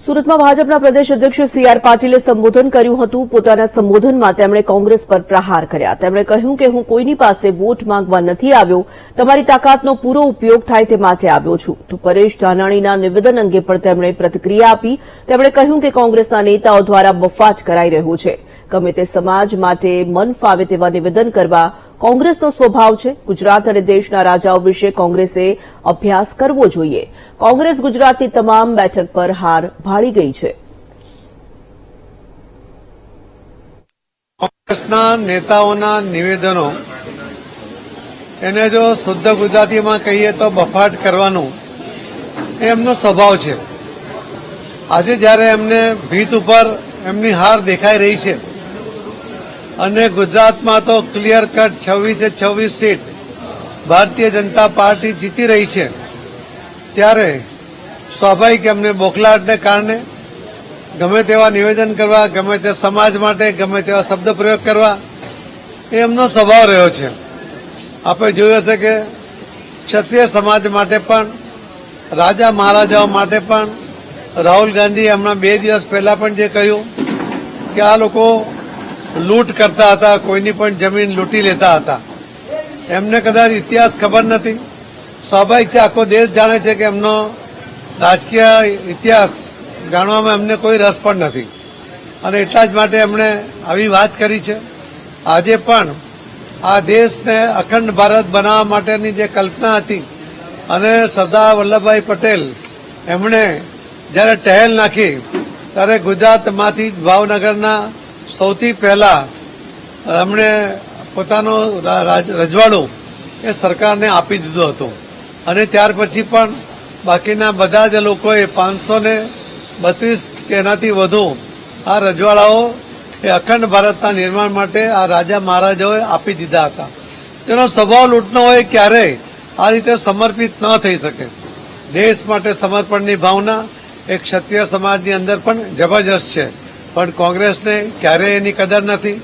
સુરતમાં ભાજપના પ્રદેશ અધ્યક્ષ સી આર પાટીલે સંબોધન કર્યું હતું. પોતાના સંબોધનમાં તેમણે કોંગ્રેસ પર પ્રહાર કર્યા. તેમણે કહ્યું કે હું કોઈની પાસે વોટ માંગવા નથી આવ્યો. તમારી તાકાતનો પૂરો ઉપયોગ થાય તે માટે આવ્યો છું. તો પરેશ ધાનાણીના નિવેદન અંગે પણ તેમણે પ્રતિક્રિયા આપી. તેમણે કહ્યું કે કોંગ્રેસના નેતાઓ દ્વારા બફાટ કરાઈ રહ્યો છે. ગમે તે સમાજ માટે મન ફાવે તેવા નિવેદન કરવા કોંગ્રેસનો સ્વભાવ છે. ગુજરાત અને દેશના રાજાઓ વિશે કોંગ્રેસે અભ્યાસ કરવો જોઈએ. કોંગ્રેસ ગુજરાતની તમામ બેઠક પર હાર ભાળી ગઈ છે. કોંગ્રેસના નેતાઓના નિવેદનો એને જો શુદ્ધ ગુજરાતીમાં કહીએ તો બફાટ કરવાનું એમનો સ્વભાવ છે. આજે જ્યારે એમને ભીત ઉપર એમની હાર દેખાઈ રહી છે અને ગુજરાતમાં તો ક્લિયર કટ છવ્વીસે છવ્વીસ સીટ ભારતીય જનતા પાર્ટી જીતી રહી છે. ત્યારે સ્વાભાવિક એમને બોખલાટને કારણે ગમે તેવા નિવેદન કરવા, ગમે તે સમાજ માટે, ગમે તેવા શબ્દ પ્રયોગ કરવા, એ એમનો સ્વભાવ રહ્યો છે. આપણે જોયું હશે કે ક્ષત્રિય સમાજ માટે પણ, રાજા મહારાજાઓ માટે પણ રાહુલ ગાંધી હમણાં બે દિવસ પહેલા પણ જે કહ્યું કે આ લોકો લૂંટ કરતા હતા, કોઈની પણ જમીન લૂંટી લેતા હતા. એમને કદાચ ઇતિહાસ ખબર નથી. સ્વાભાવિક છે, આખો દેશ જાણે છે કે એમનો રાજકીય ઇતિહાસ જાણવામાં એમને કોઈ રસ પણ નથી. અને એટલા જ માટે એમણે આવી વાત કરી છે. આજે પણ આ દેશને અખંડ ભારત બનાવવા માટેની જે કલ્પના હતી અને સરદાર વલ્લભભાઈ પટેલ એમણે જ્યારે ટહેલ નાખી, ત્યારે ગુજરાતમાંથી ભાવનગરના સૌથી પહેલા એમણે પોતાનો રજવાડું એ સરકારને આપી દીધો હતો. અને ત્યાર પછી પણ બાકીના બધા જ લોકોએ પાંચસો ને બત્રીસ કે એનાથી વધુ આ રજવાડાઓ એ અખંડ ભારતના નિર્માણ માટે આ રાજા મહારાજાઓએ આપી દીધા હતા. તેનો સ્વભાવ લૂંટનો હોય ક્યારેય આ રીતે સમર્પિત ન થઈ શકે. દેશ માટે સમર્પણની ભાવના એક ક્ષત્રિય સમાજની અંદર પણ જબરજસ્ત છે. પણ કોંગ્રેસને ક્યારેય એની કદર નથી.